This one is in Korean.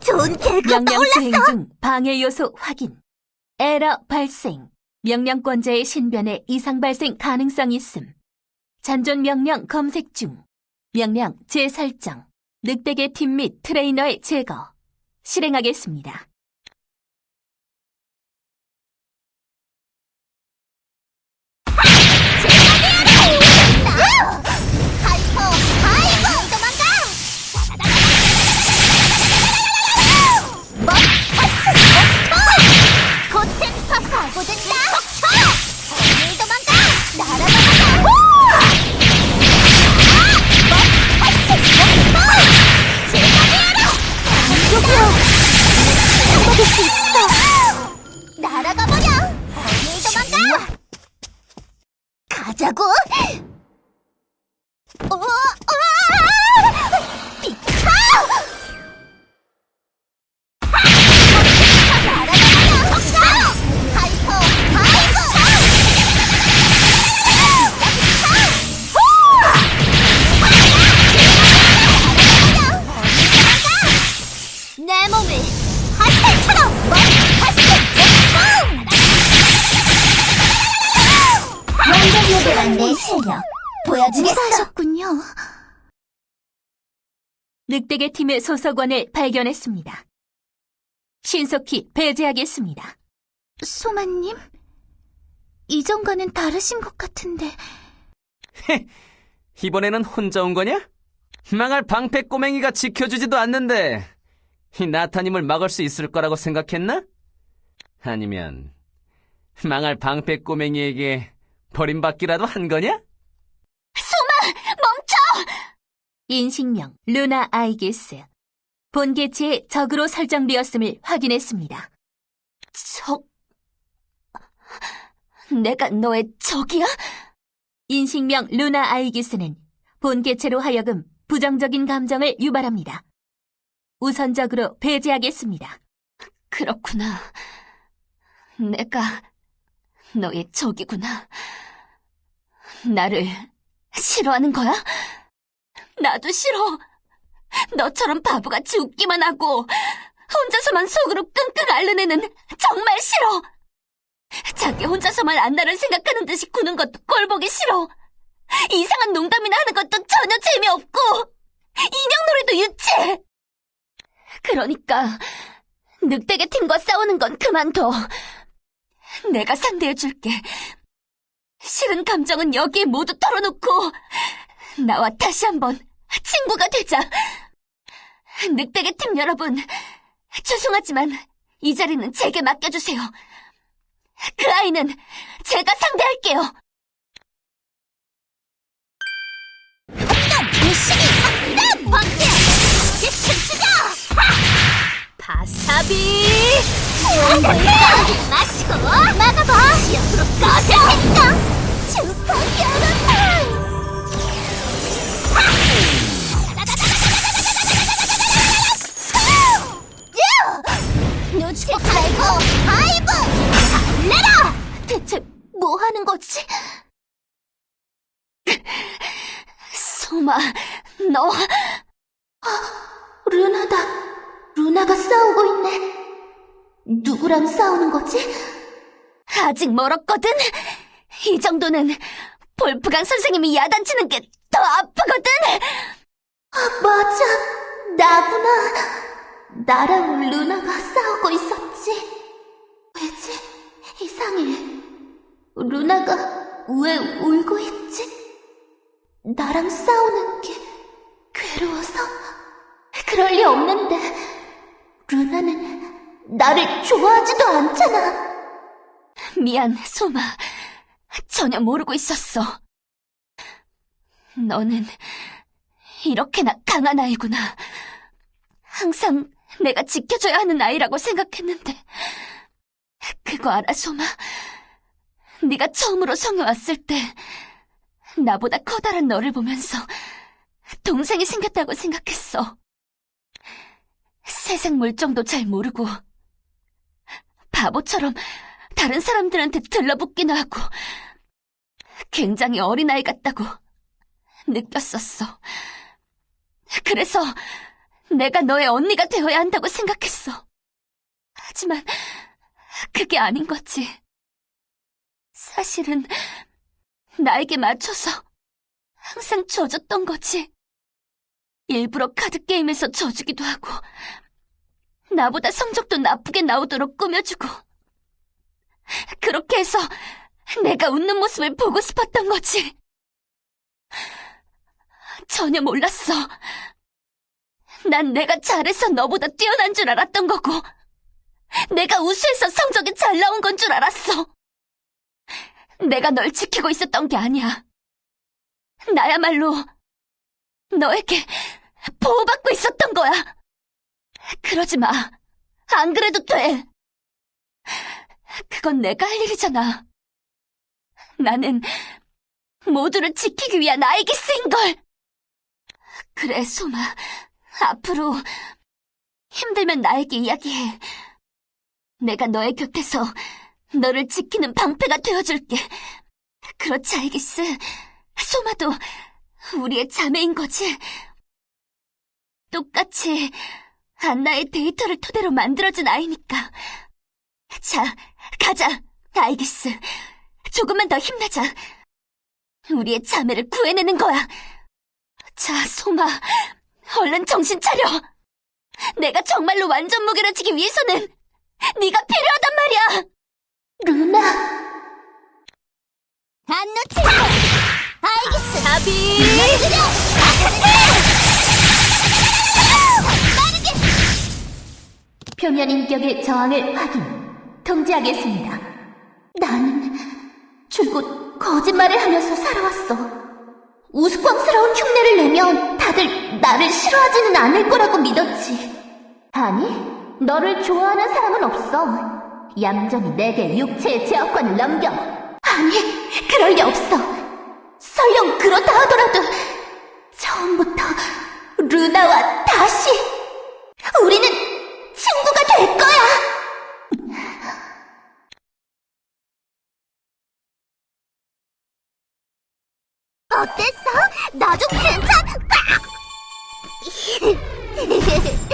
좋은 계획가 명령 떠올랐어! 수행 중 방해 요소 확인. 에러 발생. 명령권자의 신변에 이상 발생 가능성 있음. 잔존 명령 검색 중. 명령 재설정. 늑대계 팀및 트레이너의 제거. 실행하겠습니다. 가자고! 완전히 내 실력 보여주겠어. 하셨군요. 늑대계 팀의 소속원을 발견했습니다. 신속히 배제하겠습니다. 소마님, 이전과는 다르신 것 같은데 이번에는 혼자 온 거냐? 망할 방패 꼬맹이가 지켜주지도 않는데 이 나타님을 막을 수 있을 거라고 생각했나? 아니면 망할 방패 꼬맹이에게 버림받기라도 한 거냐? 인식명 루나 아이기스. 본 개체의 적으로 설정되었음을 확인했습니다. 적? 내가 너의 적이야? 인식명 루나 아이기스는 본 개체로 하여금 부정적인 감정을 유발합니다. 우선적으로 배제하겠습니다. 그렇구나. 내가 너의 적이구나. 나를 싫어하는 거야? 나도 싫어. 너처럼 바보같이 웃기만 하고 혼자서만 속으로 끙끙 앓는 애는 정말 싫어. 자기 혼자서만 안나를 생각하는 듯이 구는 것도 꼴보기 싫어. 이상한 농담이나 하는 것도 전혀 재미없고 인형 놀이도 유치해. 그러니까 늑대계 팀과 싸우는 건 그만둬. 내가 상대해줄게. 싫은 감정은 여기에 모두 털어놓고 나와 다시 한번 친구가 되자. 늑대계 팀 여러분, 죄송하지만 이 자리는 제게 맡겨주세요. 그 아이는 제가 상대할게요. 바사비! 물 마시고 막아봐! 옆으로 꺼져했다! 슈퍼 여러분! 놓치지 말고 루나다. 루나가 싸우고 있네. 누구랑 싸우는 거지? 아직 멀었거든? 이 정도는 볼프강 선생님이 야단치는 게 더 아프거든? 맞아. 나구나. 나랑 루나가 싸우고 있었지. 왜지? 이상해. 루나가 왜 울고 있지? 나랑 싸우는 게 괴로워서? 그럴 리 없는데. 루나는 나를 좋아하지도 않잖아. 미안, 소마. 전혀 모르고 있었어. 너는 이렇게나 강한 아이구나. 항상 내가 지켜줘야 하는 아이라고 생각했는데. 그거 알아, 소마? 네가 처음으로 성에 왔을 때 나보다 커다란 너를 보면서 동생이 생겼다고 생각했어. 세상 물정도 잘 모르고 바보처럼 다른 사람들한테 들러붙기나 하고 굉장히 어린아이 같다고 느꼈었어. 그래서 내가 너의 언니가 되어야 한다고 생각했어. 하지만 그게 아닌 거지. 사실은 나에게 맞춰서 항상 져줬던 거지. 일부러 카드게임에서 져주기도 하고 나보다 성적도 나쁘게 나오도록 꾸며주고 그렇게 해서 내가 웃는 모습을 보고 싶었던 거지. 전혀 몰랐어. 난 내가 잘해서 너보다 뛰어난 줄 알았던 거고, 내가 우수해서 성적이 잘 나온 건 줄 알았어. 내가 널 지키고 있었던 게 아니야. 나야말로 너에게 보호받고 있었던 거야. 그러지 마. 안 그래도 돼. 그건 내가 할 일이잖아. 나는 모두를 지키기 위한 아이기스인 걸. 그래, 소마. 앞으로 힘들면 나에게 이야기해. 내가 너의 곁에서 너를 지키는 방패가 되어줄게. 그렇지, 알기스. 소마도 우리의 자매인 거지. 똑같이 안나의 데이터를 토대로 만들어진 아이니까. 자, 가자, 알기스. 조금만 더 힘내자. 우리의 자매를 구해내는 거야. 자, 소마, 얼른 정신 차려. 내가 정말로 완전 무게로지기 위해서는 네가 필요하단 말이야. 루나, 안 놓칠게. 알겠어. 아비. 표면 인격의 저항을 확인, 통제하겠습니다. 나는 줄곧 거짓말을 하면서 살아왔어. 우스꽝스러운 흉내를 내면 다들 나를 싫어하지는 않을 거라고 믿었지. 아니, 너를 좋아하는 사람은 없어. 얌전히 내게 육체의 제어권을 넘겨. 아니, 그럴 리 없어. 설령 그렇다 하더라도 어땠어? 나 좀 괜찮.